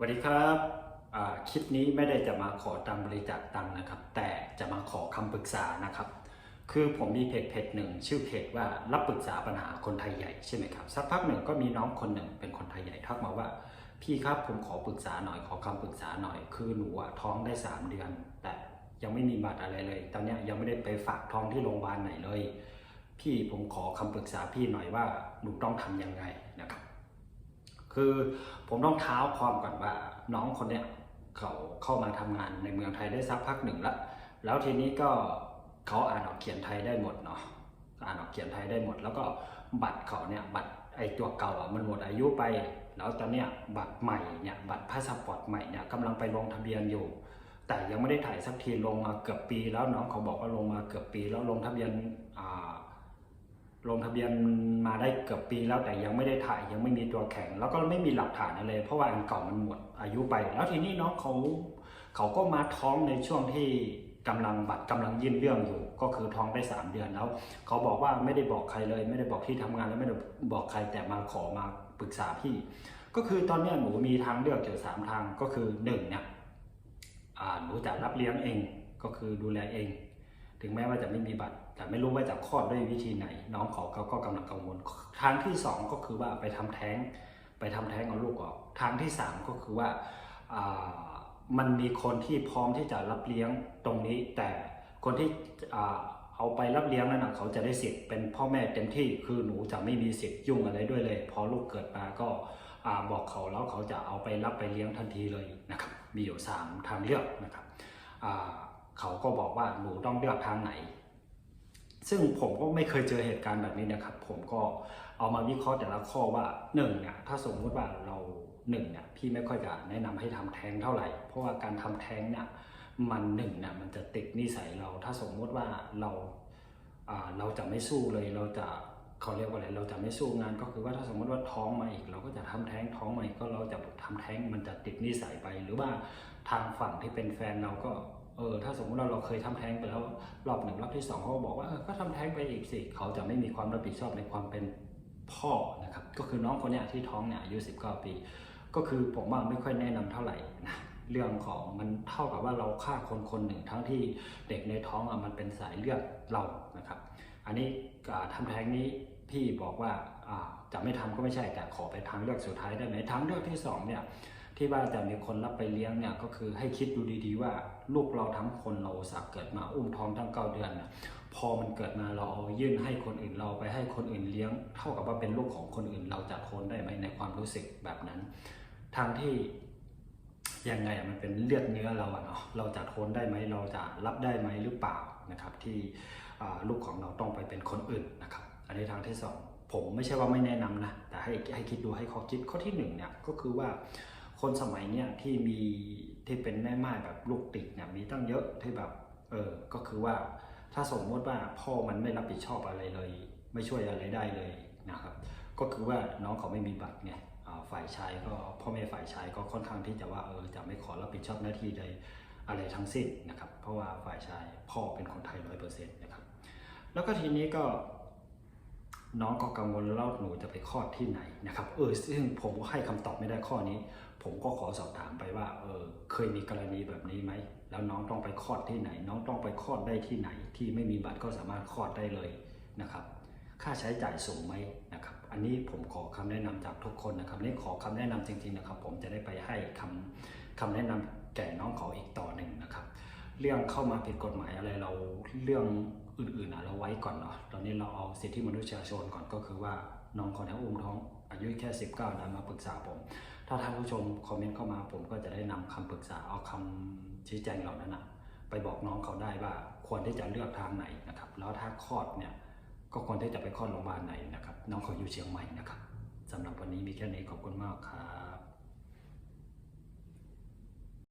สวัสดีครับคลิปนี้ไม่ได้จะมาขอตังบริจาคตังนะครับ แต่จะมาขอคำปรึกษานะครับ คือผมมีเพจเพจหนึ่งชื่อเพจว่ารับปรึกษาปัญหาคนไทยใหญ่ใช่ไหมครับสักพักหนึ่งก็มีน้องคนหนึ่งเป็นคนไทยใหญ่ทักมาว่า พี่ครับผมขอปรึกษาหน่อยขอคำปรึกษาหน่อย คือหนูท้องได้ 3 เดือน แต่ยังไม่มีบัตรอะไรเลย ตอนนี้ยังไม่ได้ไปฝากท้องที่โรงพยาบาลไหนเลย พี่ผมขอคำปรึกษาพี่หน่อยว่าหนูต้องทำยังไงนะครับ คือผมต้องเท้าความก่อนว่าน้องคนเนี้ยเขาเข้ามาทำงานในเมืองไทยได้สักพักหนึ่งแล้วแล้วทีนี้ก็เขาอ่านออกเขียนไทยได้หมดเนาะอ่านออกเขียนไทยได้หมด แล้วก็บัตรเขาเนี่ยบัตรไอตัวเก่าอะมันหมดอายุไป แล้วตอนเนี้ยบัตรใหม่เนี่ยบัตรพาสปอร์ตใหม่เนี่ยกำลังไปลงทะเบียนอยู่ แต่ยังไม่ได้ถ่ายสักทีลงมาเกือบปี แล้วน้องเขาบอกว่าลงมาเกือบปี แล้วลงทะเบียนอ่า ลงทะเบียนมาได้เกือบปีแล้วแต่ยังไม่ได้ถ่ายยังไม่มีตัวแข่งแล้วก็ไม่มีหลักฐานอะไรเพราะว่าอันเก่ามันหมดอายุไป แล้วทีนี้น้องเขาเขาก็มาท้องในช่วงที่กำลังบัตรกำลังยื่นเรื่องอยู่ ก็คือท้องได้3เดือนแล้ว เขาบอกว่าไม่ได้บอกใครเลย ไม่ได้บอกที่ทำงานแล้วไม่ได้บอกใครแต่มาขอมาปรึกษาพี่ ก็คือตอนนี้หนูมีทางเลือกอยู่สามทางก็คือหนึ่งเนี่ยอ่าหนูจะรับเลี้ยงเองก็คือดูแลเอง ถึงแม้ว่าจะไม่มีบัตร แต่ไม่รู้ว่าจะคลอดด้วยวิธีไหน น้องเขาเขาก็กำลังกังวล ทางที่สองก็คือว่าไปทำแท้ง ไปทำแท้งเอาลูกออก ทางที่สามก็คือว่าามันมีคนที่พร้อมที่จะรับเลี้ยงตรงนี้ แต่คนที่เอาไปรับเลี้ยงนั่นนะเขาจะได้สิทธิ์เป็นพ่อแม่เต็มที่คือหนูจะไม่มีสิทธิ์ยุ่งอะไรด้วยเลย พอลูกเกิดมาก็าบอกเขาแล้วเขาจะเอาไปรับไปเลี้ยงทันทีเลยนะครับ มีอยู่สามทางเลือกนะครับ เขาก็บอกว่าหนูต้องเลือกทางไหน ซึ่งผมก็ไม่เคยเจอเหตุการณ์แบบนี้นะครับ ผมก็เอามาวิเคราะห์แต่ละข้อว่าหนึ่งเนี่ยถ้าสมมติว่าเราหนึ่งเนี่ยพี่ไม่ค่อยจะแนะนำให้ทำแท้งเท่าไหร่ เพราะว่าการทำแท้งเนี่ยมันหนึ่งเนี่ยมันจะติดนิสัยเรา ถ้าสมมติว่าเราเราจะไม่สู้เลยเราจะเขาเรียกว่าอะไรเราจะไม่สู้งานก็คือว่าถ้าสมมติว่าท้องมาอีก เราก็จะทำแท้งท้องมาอีกก็เราจะทำแท้งมันจะติดนิสัยไป หรือว่าทางฝั่งที่เป็นแฟนเราก็ เออถ้าสมมติว่าเราเคยทำแท้งไปแล้วรอบหนึ่งรอบที่สองเขาก็บอกว่าเออก็ทำแท้งไปอีกสิเขาจะไม่มีความรับผิดชอบในความเป็นพ่อนะครับก็คือน้องคนนี้ที่ท้องเนี่ยอายุ19 ปี ก็คือผมว่าไม่ค่อยแนะนำเท่าไหร่นะเรื่องของมันเท่ากับว่าเราฆ่าคนคนหนึ่งทั้งที่เด็กในท้องอะมันเป็นสายเลือดเรานะครับ อันนี้อ่าทำแท้งนี้พี่บอกว่าจะไม่ทำก็ไม่ใช่แต่ขอไปทางเลือกสุดท้ายได้ไหมทางเลือกที่สองเนี่ย ที่ว่าจะมีคนรับไปเลี้ยงเนี่ยก็คือให้คิดดูดีๆว่าลูกเราทั้งคนเราสักเกิดมาอุ้มท้องทั้งเก้าเดือนน่ะพอมันเกิดมาเราเอายื่นให้คนอื่นเราไปให้คนอื่นเลี้ยง เท่ากับว่าเป็นลูกของคนอื่นเราจะทนได้ไหมในความรู้สึกแบบนั้น ทางที่ยังไงมันเป็นเลือดเนื้อเราอะเนาะเราจะทนได้ไหมเราจะรับได้ไหมหรือเปล่านะครับ ที่ลูกของเราต้องไปเป็นคนอื่นนะครับ อันนี้ทางที่สองผมไม่ใช่ว่าไม่แนะนำนะแต่ให้ให้คิดดูให้ข้อคิดข้อที่หนึ่งเนี่ยก็คือว่า คนสมัยเนี้ยที่มีที่เป็นแม่ไม้แบบลูกติดเนี่ยมีตั้งเยอะที่แบบเออก็คือว่าถ้าสมมติว่าพ่อมันไม่รับผิดชอบอะไรเลย ไม่ช่วยอะไรได้เลยนะครับ ก็คือว่าน้องเขาไม่มีบัตรไงอ่าฝ่ายชายก็พ่อแม่ฝ่ายชายก็ค่อนข้างที่จะว่าเออจะไม่ขอรับผิดชอบหน้าที่ใดอะไรทั้งสิ้นนะครับ เพราะว่าฝ่ายชายพ่อเป็นคนไทยร้อยเปอร์เซ็นต์นะครับ แล้วก็ทีนี้ก็ น้องก็กังวลแล้วหนูจะไปคลอดที่ไหนนะครับเออซึ่งผมก็ให้คำตอบไม่ได้ข้อนี้ ผมก็ขอสอบถามไปว่าเออเคยมีกรณีแบบนี้ไหมแล้วน้องต้องไปคลอดที่ไหน น้องต้องไปคลอดได้ที่ไหน ที่ไม่มีบัตรก็สามารถคลอดได้เลยนะครับ ค่าใช้จ่ายสูงไหมนะครับ อันนี้ผมขอคำแนะนำจากทุกคนนะครับนี่ขอคำแนะนำจริงๆนะครับ ผมจะได้ไปให้คำคำแนะนำแก่น้องเขาอีกต่อหนึ่งนะครับ เรื่องเข้ามาผิดกฎหมายอะไรเราเรื่อง อื่นๆอะเราไว้ก่อนเนาะตอนนี้เราเอาสิทธิมนุษยชนก่อนก็คือว่าน้องคนนี้อุ้มท้องอายุแค่ 19นะมาปรึกษาผม ถ้าท่านผู้ชมคอมเมนต์เข้ามาผมก็จะได้นำคำปรึกษาเอาคำชี้แจงเหล่านั้นนะไปบอกน้องเขาได้ว่าควรที่จะเลือกทางไหนนะครับ แล้วถ้าคลอดเนี่ยก็ควรที่จะไปคลอดโรงพยาบาลไหนนะครับ น้องเขาอยู่เชียงใหม่นะครับสำหรับวันนี้มีแค่นี้ขอบคุณมากครับ